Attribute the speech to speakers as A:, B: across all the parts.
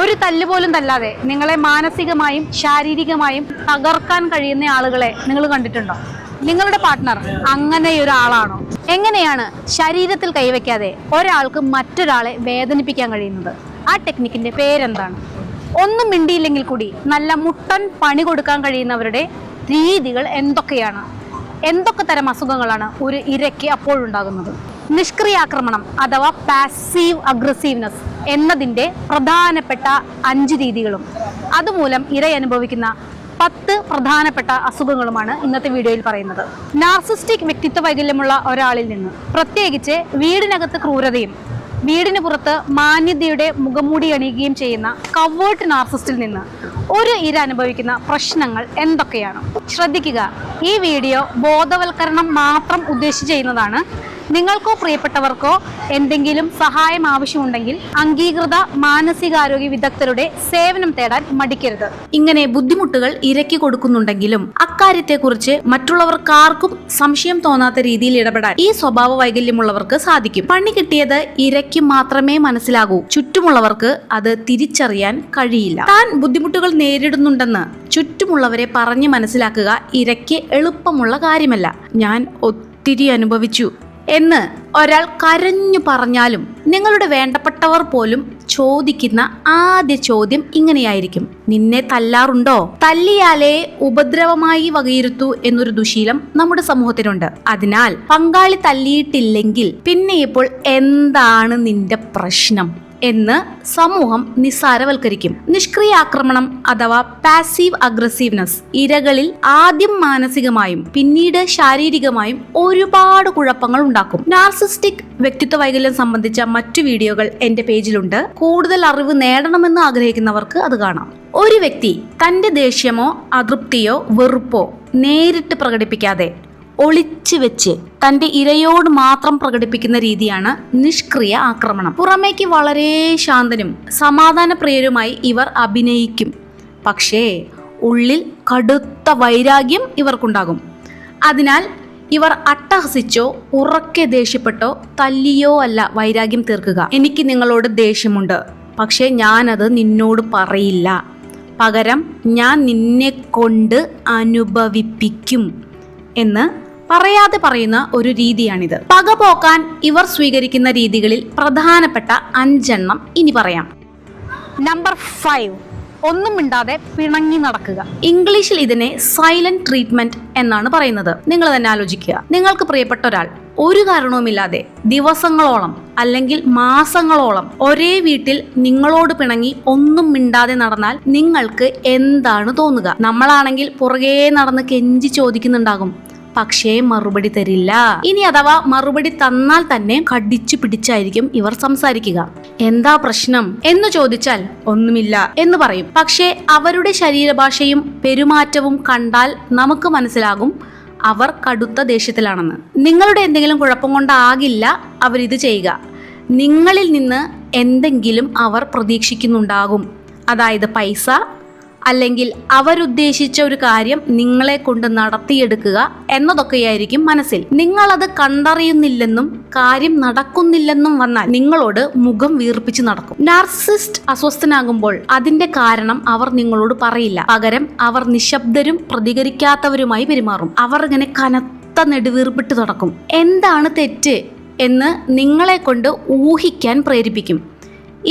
A: ഒരു തല്ല് പോലും തല്ലാതെ നിങ്ങളെ മാനസികമായും ശാരീരികമായും തകർക്കാൻ കഴിയുന്ന ആളുകളെ നിങ്ങൾ കണ്ടിട്ടുണ്ടോ? നിങ്ങളുടെ പാർട്ട്ണർ അങ്ങനെ ഒരാളാണോ? എങ്ങനെയാണ് ശരീരത്തിൽ കൈവയ്ക്കാതെ ഒരാൾക്ക് മറ്റൊരാളെ വേദനിപ്പിക്കാൻ കഴിയുന്നത്? ആ ടെക്നിക്കിന്റെ പേരെന്താണ്? ഒന്നും മിണ്ടിയില്ലെങ്കിൽ കൂടി നല്ല മുട്ടൻ പണി കൊടുക്കാൻ കഴിയുന്നവരുടെ രീതികൾ എന്തൊക്കെയാണ്? എന്തൊക്കെ തരം അസുഖങ്ങളാണ് ഒരു ഇരയ്ക്ക് അപ്പോഴുണ്ടാകുന്നത്? നിഷ്ക്രിയാക്രമണം അഥവാ പാസീവ് അഗ്രസീവ്നെസ് എന്നതിന്റെ പ്രധാനപ്പെട്ട അഞ്ച് രീതികളും. അതുമൂലം ഇര അനുഭവിക്കുന്ന പത്ത് പ്രധാനപ്പെട്ട അസുഖങ്ങളുമാണ് ഇന്നത്തെ വീഡിയോയിൽ പറയുന്നത്. നാർസിസ്റ്റിക് വ്യക്തിത്വ വൈകല്യമുള്ള ഒരാളിൽ നിന്ന് പ്രത്യേകിച്ച് വീടിനകത്ത് ക്രൂരതയും വീടിന് പുറത്ത് മാന്യതയുടെ മുഖംമൂടി അണിയുകയും ചെയ്യുന്ന കവേർട്ട് നാർസിസ്റ്റിൽ നിന്ന് ഒരു ഇര അനുഭവിക്കുന്ന പ്രശ്നങ്ങൾ എന്തൊക്കെയാണ്? ശ്രദ്ധിക്കുക. ഈ വീഡിയോ ബോധവൽക്കരണം മാത്രം ഉദ്ദേശിച്ച് ചെയ്യുന്നതാണ് നിങ്ങൾക്കോ പ്രിയപ്പെട്ടവർക്കോ എന്തെങ്കിലും സഹായം ആവശ്യമുണ്ടെങ്കിൽ അംഗീകൃത മാനസികാരോഗ്യ വിദഗ്ധരുടെ സേവനം തേടാൻ മടിക്കരുത്. ഇങ്ങനെ ബുദ്ധിമുട്ടുകൾ ഇരക്കി കൊടുക്കുന്നുണ്ടെങ്കിലും അക്കാര്യത്തെക്കുറിച്ച് മറ്റുള്ളവർക്കാർക്കും സംശയം തോന്നാത്ത രീതിയിൽ ഇടപെടാൻ ഈ സ്വഭാവ വൈകല്യമുള്ളവർക്ക് സാധിക്കും. പണി കിട്ടിയത് ഇരയ്ക്ക് മാത്രമേ മനസ്സിലാകൂ. ചുറ്റുമുള്ളവർക്ക് അത് തിരിച്ചറിയാൻ കഴിയില്ല. താൻ ബുദ്ധിമുട്ടുകൾ നേരിടുന്നുണ്ടെന്ന് ചുറ്റുമുള്ളവരെ പറഞ്ഞ് മനസ്സിലാക്കുക ഇരയ്ക്ക് എളുപ്പമുള്ള കാര്യമല്ല. ഞാൻ ഒത്തിരി അനുഭവിച്ചു. എന്ന് ഒരാൾ കരഞ്ഞു പറഞ്ഞാലും നിങ്ങളുടെ വേണ്ടപ്പെട്ടവർ പോലും ചോദിക്കുന്ന ആദ്യ ചോദ്യം ഇങ്ങനെയായിരിക്കും. നിന്നെ തല്ലാറുണ്ടോ? തല്ലിയാലേ ഉപദ്രവമായി വകയിരുത്തു എന്നൊരു ദുശീലം നമ്മുടെ സമൂഹത്തിനുണ്ട്. അതിനാൽ പങ്കാളി തല്ലിയിട്ടില്ലെങ്കിൽ പിന്നെ ഇപ്പോൾ എന്താണ് നിന്റെ പ്രശ്നം? എന്ന് സമൂഹം നിസ്സാരവൽക്കരിക്കും. നിഷ്ക്രിയ ആക്രമണം അഥവാ പാസീവ് അഗ്രസീവ്നെസ് ഇരകളിൽ ആദ്യം മാനസികമായും പിന്നീട് ശാരീരികമായും ഒരുപാട് കുഴപ്പങ്ങൾ ഉണ്ടാക്കും. നാർസിസ്റ്റിക് വ്യക്തിത്വ വൈകല്യം സംബന്ധിച്ച മറ്റു വീഡിയോകൾ എന്റെ പേജിലുണ്ട്. കൂടുതൽ അറിവ് നേടണമെന്ന് ആഗ്രഹിക്കുന്നവർക്ക് അത് കാണാം. ഒരു വ്യക്തി തന്റെ ദേഷ്യമോ അതൃപ്തിയോ വെറുപ്പോ നേരിട്ട് പ്രകടിപ്പിക്കാതെ ഒളിച്ചു വെച്ച് തന്റെ ഇരയോട് മാത്രം പ്രകടിപ്പിക്കുന്ന രീതിയാണ് നിഷ്ക്രിയ ആക്രമണം. പുറമേക്ക് വളരെ ശാന്തനും സമാധാനപ്രിയരുമായി ഇവർ അഭിനയിക്കും. പക്ഷേ ഉള്ളിൽ കടുത്ത വൈരാഗ്യം ഇവർക്കുണ്ടാകും. അതിനാൽ ഇവർ അട്ടഹസിച്ചോ ഉറക്കെ ദേഷ്യപ്പെട്ടോ തല്ലിയോ അല്ല വൈരാഗ്യം തീർക്കുക. എനിക്ക് നിങ്ങളോട് ദേഷ്യമുണ്ട്. പക്ഷേ ഞാനത് നിന്നോട് പറയില്ല. പകരം ഞാൻ നിന്നെ കൊണ്ട് അനുഭവിപ്പിക്കും എന്ന് പറയാതെ പറയുന്ന ഒരു രീതിയാണിത്. പക പോക്കാൻ ഇവർ സ്വീകരിക്കുന്ന രീതികളിൽ പ്രധാനപ്പെട്ട അഞ്ചെണ്ണം ഇനി പറയാം. നമ്പർ ഫൈവ് ഒന്നും മിണ്ടാതെ പിണങ്ങി നടക്കുക. ഇംഗ്ലീഷിൽ ഇതിനെ സൈലന്റ് ട്രീറ്റ്മെന്റ് എന്നാണ് പറയുന്നത്. നിങ്ങൾ തന്നെ ആലോചിക്കുക. നിങ്ങൾക്ക് പ്രിയപ്പെട്ട ഒരാൾ ഒരു കാരണവുമില്ലാതെ ദിവസങ്ങളോളം അല്ലെങ്കിൽ മാസങ്ങളോളം ഒരേ വീട്ടിൽ നിങ്ങളോട് പിണങ്ങി ഒന്നും മിണ്ടാതെ നടന്നാൽ നിങ്ങൾക്ക് എന്താണ് തോന്നുക? നമ്മളാണെങ്കിൽ പുറകെ നടന്ന് കെഞ്ചി ചോദിക്കുന്നുണ്ടാകും. പക്ഷേ മറുപടി തരില്ല. ഇനി അഥവാ മറുപടി തന്നാൽ തന്നെ കടിച്ചു പിടിച്ചായിരിക്കും ഇവർ സംസാരിക്കുക. എന്താ പ്രശ്നം? എന്ന് ചോദിച്ചാൽ ഒന്നുമില്ല എന്ന് പറയും. പക്ഷേ അവരുടെ ശരീരഭാഷയും പെരുമാറ്റവും കണ്ടാൽ നമുക്ക് മനസ്സിലാകും അവർ കടുത്ത ദേഷ്യത്തിലാണെന്ന്. നിങ്ങളുടെ എന്തെങ്കിലും കുഴപ്പം കൊണ്ടാകില്ല അവരിത് ചെയ്യുക. നിങ്ങളിൽ നിന്ന് എന്തെങ്കിലും അവർ പ്രതീക്ഷിക്കുന്നുണ്ടാകും. അതായത് പൈസ അല്ലെങ്കിൽ അവരുദ്ദേശിച്ച ഒരു കാര്യം നിങ്ങളെ കൊണ്ട് നടത്തിയെടുക്കുക എന്നതൊക്കെയായിരിക്കും മനസ്സിൽ. നിങ്ങളത് കണ്ടറിയുന്നില്ലെന്നും കാര്യം നടക്കുന്നില്ലെന്നും വന്നാൽ നിങ്ങളോട് മുഖം വീർപ്പിച്ച് നടക്കും. നാർസിസ്റ്റ് അസ്വസ്ഥനാകുമ്പോൾ അതിന്റെ കാരണം അവർ നിങ്ങളോട് പറയില്ല. പകരം അവർ നിശബ്ദരും പ്രതികരിക്കാത്തവരുമായി പെരുമാറും. അവർ ഇങ്ങനെ കനത്ത നെടുവീർപ്പിട്ട് നടക്കും. എന്താണ് തെറ്റ് എന്ന് നിങ്ങളെ കൊണ്ട് ഊഹിക്കാൻ പ്രേരിപ്പിക്കും.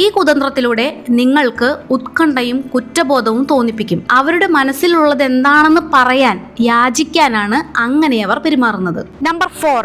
A: ഈ കുതന്ത്രത്തിലൂടെ നിങ്ങൾക്ക് ഉത്കണ്ഠയും കുറ്റബോധവും തോന്നിപ്പിക്കും. അവരുടെ മനസ്സിലുള്ളത് എന്താണെന്ന് പറയാൻ യാചിക്കാനാണ് അങ്ങനെ അവർ പെരുമാറുന്നത്. നമ്പർ ഫോർ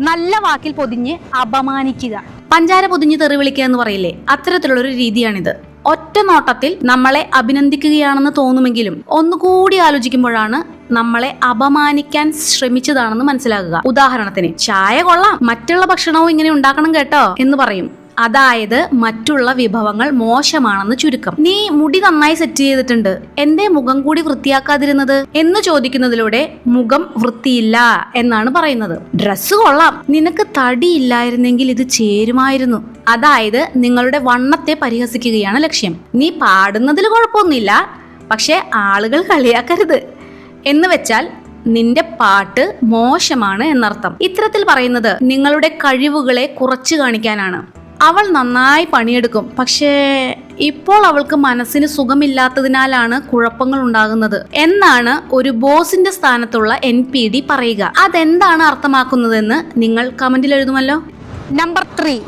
A: നല്ല വാക്കിൽ പൊതിഞ്ഞ് അപമാനിക്കുക. പഞ്ചാര പൊതിഞ്ഞ് തെറി വിളിക്കുക എന്ന് പറയില്ലേ? അത്തരത്തിലുള്ളൊരു രീതിയാണിത്. ഒറ്റ നോട്ടത്തിൽ നമ്മളെ അഭിനന്ദിക്കുകയാണെന്ന് തോന്നുമെങ്കിലും ഒന്നുകൂടി ആലോചിക്കുമ്പോഴാണ് നമ്മളെ അപമാനിക്കാൻ ശ്രമിച്ചതാണെന്ന് മനസ്സിലാകുക. ഉദാഹരണത്തിന് ചായ കൊള്ളാം മറ്റുള്ള ഭക്ഷണവും ഇങ്ങനെ ഉണ്ടാക്കണം കേട്ടോ എന്ന് പറയും. അതായത് മറ്റുള്ള വിഭവങ്ങൾ മോശമാണെന്ന് ചുരുക്കം. നീ മുടി നന്നായി സെറ്റ് ചെയ്തിട്ടുണ്ട്. എന്തേ മുഖം കൂടി വൃത്തിയാക്കാതിരുന്നത്? എന്ന് ചോദിക്കുന്നതിലൂടെ മുഖം വൃത്തിയില്ല എന്നാണ് പറയുന്നത്. ഡ്രസ്സ് കൊള്ളാം. നിനക്ക് തടി ഇല്ലായിരുന്നെങ്കിൽ ഇത് ചേരുമായിരുന്നു. അതായത് നിങ്ങളുടെ വണ്ണത്തെ പരിഹസിക്കുകയാണ് ലക്ഷ്യം. നീ പാടുന്നതിൽ കുഴപ്പമൊന്നുമില്ല. പക്ഷേ ആളുകൾ കളിയാക്കരുത്. എന്ന് വെച്ചാൽ നിന്റെ പാട്ട് മോശമാണ് എന്നർത്ഥം. ഇത്തരത്തിൽ പറയുന്നത് നിങ്ങളുടെ കഴിവുകളെ കുറച്ചു കാണിക്കാനാണ്. അവൾ നന്നായി പണിയെടുക്കും. പക്ഷേ ഇപ്പോൾ അവൾക്ക് മനസ്സിന് സുഖമില്ലാത്തതിനാലാണ് കുഴപ്പങ്ങൾ ഉണ്ടാകുന്നത്. എന്നാണ് ഒരു ബോസിന്റെ സ്ഥാനത്തുള്ള എൻ പി ഡി പറയുക. അതെന്താണ് അർത്ഥമാക്കുന്നതെന്ന് നിങ്ങൾ കമന്റിൽ എഴുതുമല്ലോ. Number three.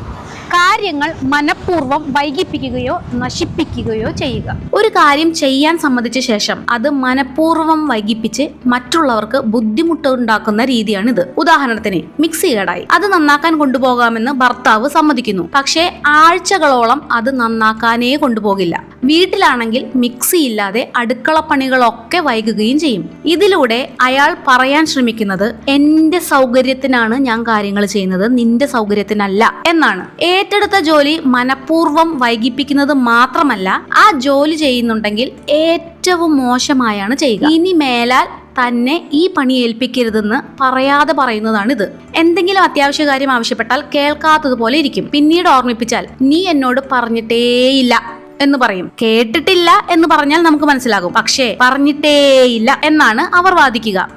A: കാര്യങ്ങൾ മനഃപൂർവം വൈകിപ്പിക്കുകയോ നശിപ്പിക്കുകയോ ചെയ്യുക. ഒരു കാര്യം ചെയ്യാൻ സമ്മതിച്ച ശേഷം അത് മനഃപൂർവം വൈകിപ്പിച്ച് മറ്റുള്ളവർക്ക് ബുദ്ധിമുട്ട് ഉണ്ടാക്കുന്ന രീതിയാണിത്. ഉദാഹരണത്തിന് മിക്സി കേടായി. അത് നന്നാക്കാൻ കൊണ്ടുപോകാമെന്ന് ഭർത്താവ് സമ്മതിക്കുന്നു. പക്ഷേ ആഴ്ചകളോളം അത് നന്നാക്കാനേ കൊണ്ടുപോകില്ല. വീട്ടിലാണെങ്കിൽ മിക്സി ഇല്ലാതെ അടുക്കള പണികളൊക്കെ വൈകുകയും ചെയ്യും. ഇതിലൂടെ അയാൾ പറയാൻ ശ്രമിക്കുന്നത് എന്റെ സൗകര്യത്തിനാണ് ഞാൻ കാര്യങ്ങൾ ചെയ്യുന്നത് നിന്റെ സൗകര്യത്തിനല്ല എന്നാണ്. ഏറ്റെടുത്ത ജോലി മനഃപൂർവം വൈകിപ്പിക്കുന്നത് മാത്രമല്ല ആ ജോലി ചെയ്യുന്നുണ്ടെങ്കിൽ ഏറ്റവും മോശമായാണ് ചെയ്യുക. ഇനി മേലാൽ തന്നെ ഈ പണി ഏൽപ്പിക്കരുതെന്ന് പറയാതെ പറയുന്നതാണിത്. എന്തെങ്കിലും അത്യാവശ്യ കാര്യം ആവശ്യപ്പെട്ടാൽ കേൾക്കാത്തതുപോലെ ഇരിക്കും. പിന്നീട് ഓർമ്മിപ്പിച്ചാൽ നീ എന്നോട് പറഞ്ഞിട്ടേയില്ല. എന്ന് പറയും. കേട്ടിട്ടില്ല എന്ന് പറഞ്ഞാൽ നമുക്ക് മനസ്സിലാകും. പക്ഷേ പറഞ്ഞിട്ടേയില്ല എന്നാണ് അവർ വാദിക്കുക.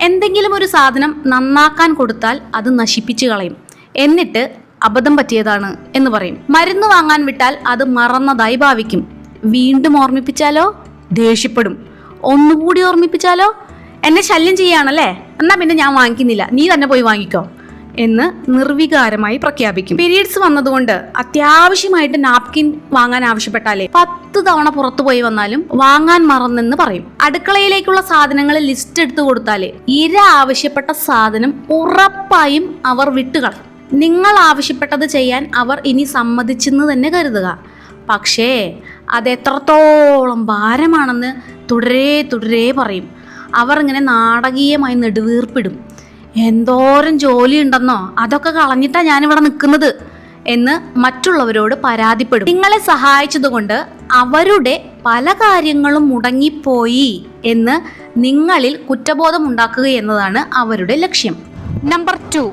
A: എന്തെങ്കിലും ഒരു സാധനം നന്നാക്കാൻ കൊടുത്താൽ അത് നശിപ്പിച്ചു കളയും. എന്നിട്ട് അബദ്ധം പറ്റിയതാണ് എന്ന് പറയും. മരുന്ന് വാങ്ങാൻ വിട്ടാൽ അത് മറന്നതായി ഭാവിക്കും. വീണ്ടും ഓർമ്മിപ്പിച്ചാലോ? ദേഷ്യപ്പെടും. ഒന്നുകൂടി ഓർമ്മിപ്പിച്ചാലോ? എന്നെ ശല്യം ചെയ്യാണല്ലേ എന്നാ പിന്നെ ഞാൻ വാങ്ങിക്കുന്നില്ല. നീ തന്നെ പോയി വാങ്ങിക്കോ. എന്ന് നിർവികാരമായി പ്രഖ്യാപിക്കും. പീരീഡ്സ് വന്നതുകൊണ്ട് അത്യാവശ്യമായിട്ട് നാപ്കിൻ വാങ്ങാൻ ആവശ്യപ്പെട്ടാലേ പത്ത് തവണ പുറത്തു പോയി വന്നാലും വാങ്ങാൻ മറന്നെന്ന് പറയും. അടുക്കളയിലേക്കുള്ള സാധനങ്ങൾ ലിസ്റ്റ് എടുത്തു കൊടുത്താലേ ഇര ആവശ്യപ്പെട്ട സാധനം ഉറപ്പായും അവർ വിട്ടുകളയും. നിങ്ങൾ ആവശ്യപ്പെട്ടത് ചെയ്യാൻ അവർ ഇനി സമ്മതിച്ചെന്ന് തന്നെ കരുതുക. പക്ഷേ അത് എത്രത്തോളം ഭാരമാണെന്ന് തുടരെ തുടരെ പറയും. അവർ ഇങ്ങനെ നാടകീയമായി നെടുവീർപ്പിടും. എന്തോരം ജോലി ഉണ്ടെന്നോ അതൊക്കെ കളഞ്ഞിട്ടാ ഞാനിവിടെ നിൽക്കുന്നത് എന്ന് മറ്റുള്ളവരോട് പരാതിപ്പെടും. നിങ്ങളെ സഹായിച്ചതുകൊണ്ട് അവരുടെ പല കാര്യങ്ങളും മുടങ്ങിപ്പോയി എന്ന് നിങ്ങളിൽ കുറ്റബോധം ഉണ്ടാക്കുക എന്നതാണ് അവരുടെ ലക്ഷ്യം. നമ്പർ ടു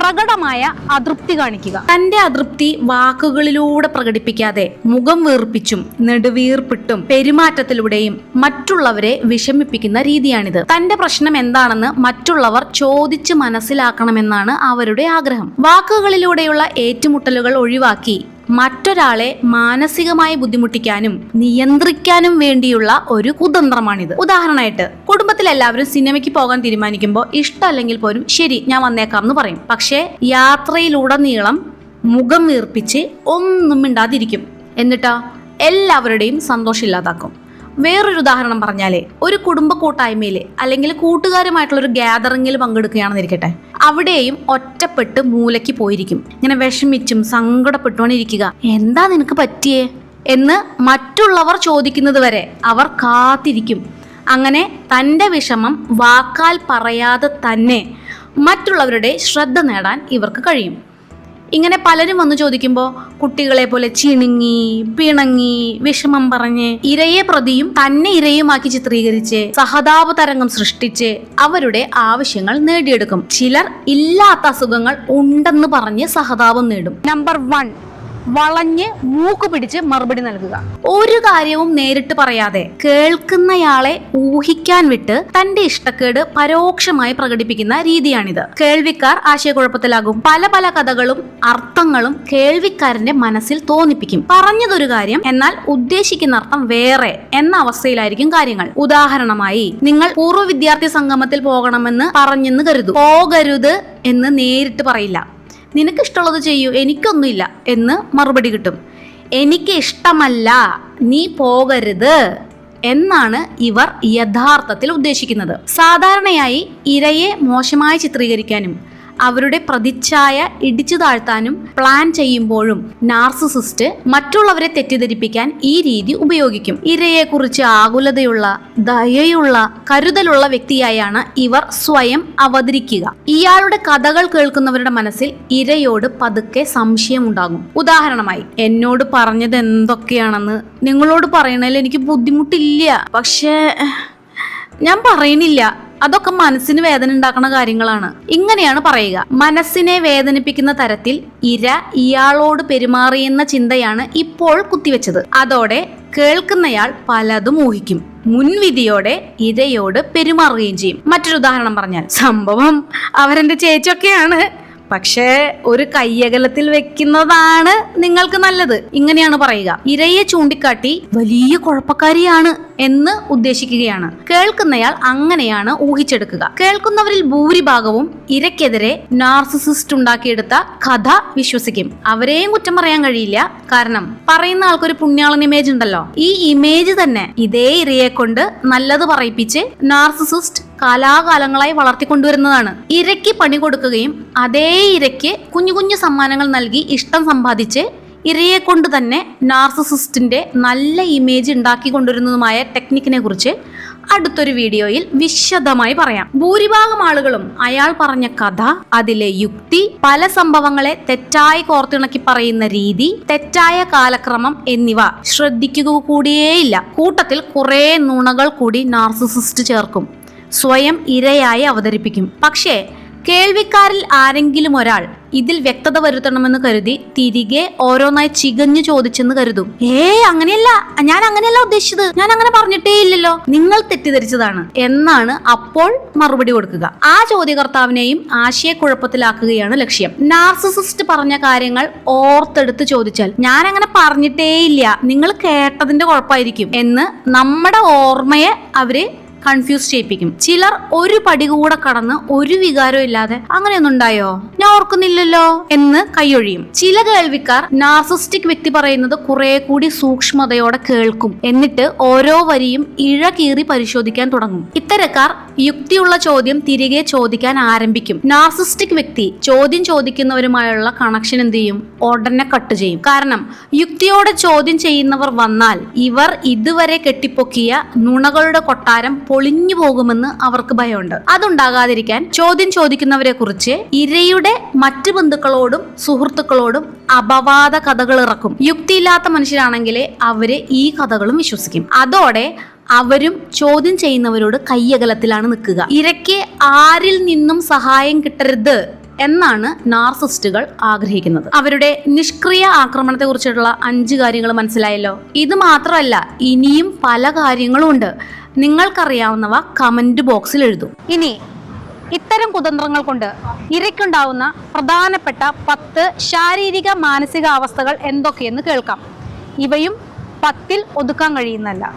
A: പ്രകടമായ അതൃപ്തി കാണിക്കുക. തന്റെ അതൃപ്തി വാക്കുകളിലൂടെ പ്രകടിപ്പിക്കാതെ മുഖം വീർപ്പിച്ചും നെടുവീർപ്പിട്ടും പെരുമാറ്റത്തിലൂടെയും മറ്റുള്ളവരെ വിഷമിപ്പിക്കുന്ന രീതിയാണിത്. തന്റെ പ്രശ്നം എന്താണെന്ന് മറ്റുള്ളവർ ചോദിച്ച് മനസ്സിലാക്കണമെന്നാണ് അവരുടെ ആഗ്രഹം. വാക്കുകളിലൂടെയുള്ള ഏറ്റുമുട്ടലുകൾ ഒഴിവാക്കി മറ്റൊരാളെ മാനസികമായി ബുദ്ധിമുട്ടിക്കാനും നിയന്ത്രിക്കാനും വേണ്ടിയുള്ള ഒരു കുതന്ത്രമാണിത്. ഉദാഹരണമായിട്ട് കുടുംബത്തിൽ എല്ലാവരും സിനിമയ്ക്ക് പോകാൻ തീരുമാനിക്കുമ്പോൾ ഇഷ്ടമല്ലെങ്കിൽ പോലും ശരി ഞാൻ വന്നേക്കാം എന്ന് പറയും. പക്ഷേ യാത്രയിലുടനീളം മുഖം വീർപ്പിച്ച് ഒന്നും മിണ്ടാതിരിക്കും. എന്നിട്ടോ എല്ലാവരുടെയും സന്തോഷം ഇല്ലാതാക്കും. വേറൊരു ഉദാഹരണം പറഞ്ഞാലേ ഒരു കുടുംബ കൂട്ടായ്മയിൽ അല്ലെങ്കിൽ കൂട്ടുകാരുമായിട്ടുള്ള ഒരു ഗ്യാതറിങ്ങിൽ പങ്കെടുക്കുകയാണെന്നിരിക്കട്ടെ അവിടെയും ഒറ്റപ്പെട്ട് മൂലയ്ക്ക് പോയിരിക്കും. ഇങ്ങനെ വിഷമിച്ചും സങ്കടപ്പെട്ടുകൊണ്ടിരിക്കുക എന്താ നിനക്ക് പറ്റിയേ? എന്ന് മറ്റുള്ളവർ ചോദിക്കുന്നത് വരെ അവർ കാത്തിരിക്കും. അങ്ങനെ തന്റെ വിഷമം വാക്കാൽ പറയാതെ തന്നെ മറ്റുള്ളവരുടെ ശ്രദ്ധ നേടാൻ ഇവർക്ക് കഴിയും. ഇങ്ങനെ പലരും വന്നു ചോദിക്കുമ്പോൾ കുട്ടികളെ പോലെ ചിണുങ്ങി പിണങ്ങി വിഷമം പറഞ്ഞ് ഇരയെ പ്രതിയും തന്നെ ഇരയുമാക്കി ചിത്രീകരിച്ച് സഹതാപ തരംഗം സൃഷ്ടിച്ച് അവരുടെ ആവശ്യങ്ങൾ നേടിയെടുക്കും. ചിലർ ഇല്ലാത്ത അസുഖങ്ങൾ ഉണ്ടെന്ന് പറഞ്ഞ് സഹതാപം നേടും. നമ്പർ വൺ വളഞ്ഞ് മൂക്ക് പിടിച്ച് മറുപടി നൽകുക. ഒരു കാര്യവും നേരിട്ട് പറയാതെ കേൾക്കുന്നയാളെ ഊഹിക്കാൻ വിട്ട് തന്റെ ഇഷ്ടക്കേട് പരോക്ഷമായി പ്രകടിപ്പിക്കുന്ന രീതിയാണിത്. കേൾവിക്കാർ ആശയക്കുഴപ്പത്തിലാകും. പല പല കഥകളും അർത്ഥങ്ങളും കേൾവിക്കാരന്റെ മനസ്സിൽ തോന്നിപ്പിക്കും. പറഞ്ഞതൊരു കാര്യം എന്നാൽ ഉദ്ദേശിക്കുന്ന അർത്ഥം വേറെ എന്ന അവസ്ഥയിലായിരിക്കും കാര്യങ്ങൾ. ഉദാഹരണമായി നിങ്ങൾ പൂർവ വിദ്യാർത്ഥി സംഗമത്തിൽ പോകണമെന്ന് പറഞ്ഞെന്ന് കരുതൂ. പോകരുത് എന്ന് നേരിട്ട് പറയില്ല. നിനക്ക് ഇഷ്ടമുള്ളത് ചെയ്യൂ എനിക്കൊന്നുമില്ല എന്ന് മറുപടി കിട്ടും. എനിക്ക് ഇഷ്ടമല്ല നീ പോകരുത് എന്നാണ് ഇവർ യഥാർത്ഥത്തിൽ ഉദ്ദേശിക്കുന്നത്. സാധാരണയായി ഇരയെ മോശമായി ചിത്രീകരിക്കാനും അവരുടെ പ്രതിച്ഛായ ഇടിച്ചു താഴ്ത്താനും പ്ലാൻ ചെയ്യുമ്പോഴും നാർസിസിസ്റ്റ് മറ്റുള്ളവരെ തെറ്റിദ്ധരിപ്പിക്കാൻ ഈ രീതി ഉപയോഗിക്കും. ഇരയെക്കുറിച്ച് ആകുലതയുള്ള ദയയുള്ള കരുതലുള്ള വ്യക്തിയായാണ് ഇവർ സ്വയം അവതരിക്കുക. ഇയാളുടെ കഥകൾ കേൾക്കുന്നവരുടെ മനസ്സിൽ ഇരയോട് പതുക്കെ സംശയം ഉണ്ടാകും ഉദാഹരണമായി എന്നോട് പറഞ്ഞത് എന്തൊക്കെയാണെന്ന് നിങ്ങളോട് പറയണതിൽ എനിക്ക് ബുദ്ധിമുട്ടില്ല. പക്ഷേ ഞാൻ പറയണില്ല അതൊക്കെ മനസ്സിന് വേദന ഉണ്ടാക്കുന്ന കാര്യങ്ങളാണ്. ഇങ്ങനെയാണ് പറയുക. മനസ്സിനെ വേദനിപ്പിക്കുന്ന തരത്തിൽ ഇര ഇയാളോട് പെരുമാറിയെന്ന ചിന്തയാണ് ഇപ്പോൾ കുത്തിവെച്ചത്. അതോടെ കേൾക്കുന്നയാൾ പലതും ഊഹിക്കും. മുൻവിധിയോടെ ഇരയോട് പെരുമാറുകയും ചെയ്യും. മറ്റൊരു ഉദാഹരണം പറഞ്ഞാൽ സംഭവം അവരെന്റെ ചേച്ചൊക്കെയാണ് പക്ഷേ ഒരു കയ്യകലത്തിൽ വെക്കുന്നതാണ് നിങ്ങൾക്ക് നല്ലത്. ഇങ്ങനെയാണ് പറയുക. ഇരയെ ചൂണ്ടിക്കാട്ടി വലിയ കുഴപ്പക്കാരിയാണ്. എന്ന് ഉദ്ദേശിക്കുകയാണ്. കേൾക്കുന്നയാൾ അങ്ങനെയാണ് ഊഹിച്ചെടുക്കുക. കേൾക്കുന്നവരിൽ ഭൂരിഭാഗവും ഇരക്കെതിരെ നാർസിസിസ്റ്റ് ഉണ്ടാക്കിയെടുത്ത കഥ വിശ്വസിക്കും. അവരെയും കുറ്റം പറയാൻ കഴിയില്ല. കാരണം പറയുന്ന ആൾക്കൊരു പുണ്യാളൻ ഇമേജ് ഉണ്ടല്ലോ. ഈ ഇമേജ് തന്നെ ഇതേ ഇരയെ കൊണ്ട് നല്ലത് പറയിപ്പിച്ച് നാർസിസിസ്റ്റ് കാലാകാലങ്ങളായി വളർത്തിക്കൊണ്ടുവരുന്നതാണ്. ഇരയ്ക്ക് പണി കൊടുക്കുകയും അതേ ഇരയ്ക്ക് കുഞ്ഞു കുഞ്ഞു സമ്മാനങ്ങൾ നൽകി ഇഷ്ടം സമ്പാദിച്ച് ഇരയെ കൊണ്ട് തന്നെ നാർസസിസ്റ്റിന്റെ നല്ല ഇമേജ് ഉണ്ടാക്കി കൊണ്ടുവരുന്നതുമായ ടെക്നിക്കിനെ കുറിച്ച് അടുത്തൊരു വീഡിയോയിൽ വിശദമായി പറയാം. ഭൂരിഭാഗം ആളുകളും അയാൾ പറഞ്ഞ കഥ അതിലെ യുക്തി പല സംഭവങ്ങളെ തെറ്റായി കോർത്തിണക്കി പറയുന്ന രീതി തെറ്റായ കാലക്രമം എന്നിവ ശ്രദ്ധിക്കുക കൂടിയേയില്ല. കൂട്ടത്തിൽ കുറെ നുണകൾ കൂടി നാർസിസിസ്റ്റ് ചേർക്കും. സ്വയം ഇരയായി അവതരിപ്പിക്കും. പക്ഷേ കേൾവിക്കാരിൽ ആരെങ്കിലും ഒരാൾ ഇതിൽ വ്യക്തത വരുത്തണമെന്ന് കരുതി തിരികെ ഓരോന്നായി ചികഞ്ഞു ചോദിച്ചെന്ന് കരുതും. ഏ അങ്ങനെയല്ല. ഞാൻ അങ്ങനെയല്ല ഉദ്ദേശിച്ചത്. ഞാൻ അങ്ങനെ പറഞ്ഞിട്ടേ ഇല്ലല്ലോ. നിങ്ങൾ തെറ്റിദ്ധരിച്ചതാണ് എന്നാണ് അപ്പോൾ മറുപടി കൊടുക്കുക. ആ ചോദ്യകർത്താവിനെയും ആശയക്കുഴപ്പത്തിലാക്കുകയാണ് ലക്ഷ്യം. നാർസിസിസ്റ്റ് പറഞ്ഞ കാര്യങ്ങൾ ഓർത്തെടുത്ത് ചോദിച്ചാൽ ഞാൻ അങ്ങനെ പറഞ്ഞിട്ടേ ഇല്ല. നിങ്ങൾ കേട്ടതിന്റെ കുഴപ്പമായിരിക്കും എന്ന് നമ്മുടെ ഓർമ്മയെ അവർ കൺഫ്യൂസ് ചെയ്യിപ്പിക്കും. ചിലർ ഒരു പടി കൂടെ കടന്ന് ഒരു വികാരവും ഇല്ലാതെ അങ്ങനെയൊന്നും ഉണ്ടായോ? ഞാൻ ഓർക്കുന്നില്ലല്ലോ? എന്ന് കൈയൊഴിയും. ചില കേൾവിക്കാർ നാർസിസ്റ്റിക് വ്യക്തി പറയുന്നത് കുറെ കൂടി സൂക്ഷ്മതയോടെ കേൾക്കും. എന്നിട്ട് ഓരോ വരിയും ഇഴ കീറി പരിശോധിക്കാൻ തുടങ്ങും. ഇത്തരക്കാർ യുക്തിയുള്ള ചോദ്യം തിരികെ ചോദിക്കാൻ ആരംഭിക്കും. നാർസിസ്റ്റിക് വ്യക്തി ചോദ്യം ചോദിക്കുന്നവരുമായുള്ള കണക്ഷൻ എന്ത് ചെയ്യും? ഉടനെ കട്ട് ചെയ്യും. കാരണം യുക്തിയോടെ ചോദ്യം ചെയ്യുന്നവർ വന്നാൽ ഇവർ ഇതുവരെ കെട്ടിപ്പൊക്കിയ നുണകളുടെ കൊട്ടാരം പൊളിഞ്ഞു പോകുമെന്ന് അവർക്ക് ഭയമുണ്ട്. അതുണ്ടാകാതിരിക്കാൻ ചോദ്യം ചോദിക്കുന്നവരെ കുറിച്ച് ഇരയുടെ മറ്റു ബന്ധുക്കളോടും സുഹൃത്തുക്കളോടും അപവാദ കഥകൾ ഇറക്കും. യുക്തിയില്ലാത്ത മനുഷ്യരാണെങ്കിലേ അവർ ഈ കഥകളും വിശ്വസിക്കും. അതോടെ അവരും ചോദ്യം ചെയ്യുന്നവരോട് കയ്യകലത്തിലാണ് നിൽക്കുക. ഇരയ്ക്ക് ആരിൽ നിന്നും സഹായം കിട്ടരുത് എന്നാണ് നാർസിസ്റ്റുകൾ ആഗ്രഹിക്കുന്നത്. അവരുടെ നിഷ്ക്രിയ ആക്രമണത്തെ കുറിച്ചിട്ടുള്ള അഞ്ച് കാര്യങ്ങൾ മനസ്സിലായല്ലോ. ഇത് മാത്രമല്ല ഇനിയും പല കാര്യങ്ങളും ഉണ്ട് നിങ്ങൾക്കറിയാവുന്നവ കമന്റ് ബോക്സിൽ എഴുതും. ഇനി ഇത്തരം കുതന്ത്രങ്ങൾ കൊണ്ട് ഇരയ്ക്കുണ്ടാവുന്ന പ്രധാനപ്പെട്ട പത്ത് ശാരീരിക മാനസികാവസ്ഥകൾ എന്തൊക്കെയെന്ന് കേൾക്കാം. ഇവയും പത്തിൽ ഒതുക്കാൻ കഴിയുന്നല്ല.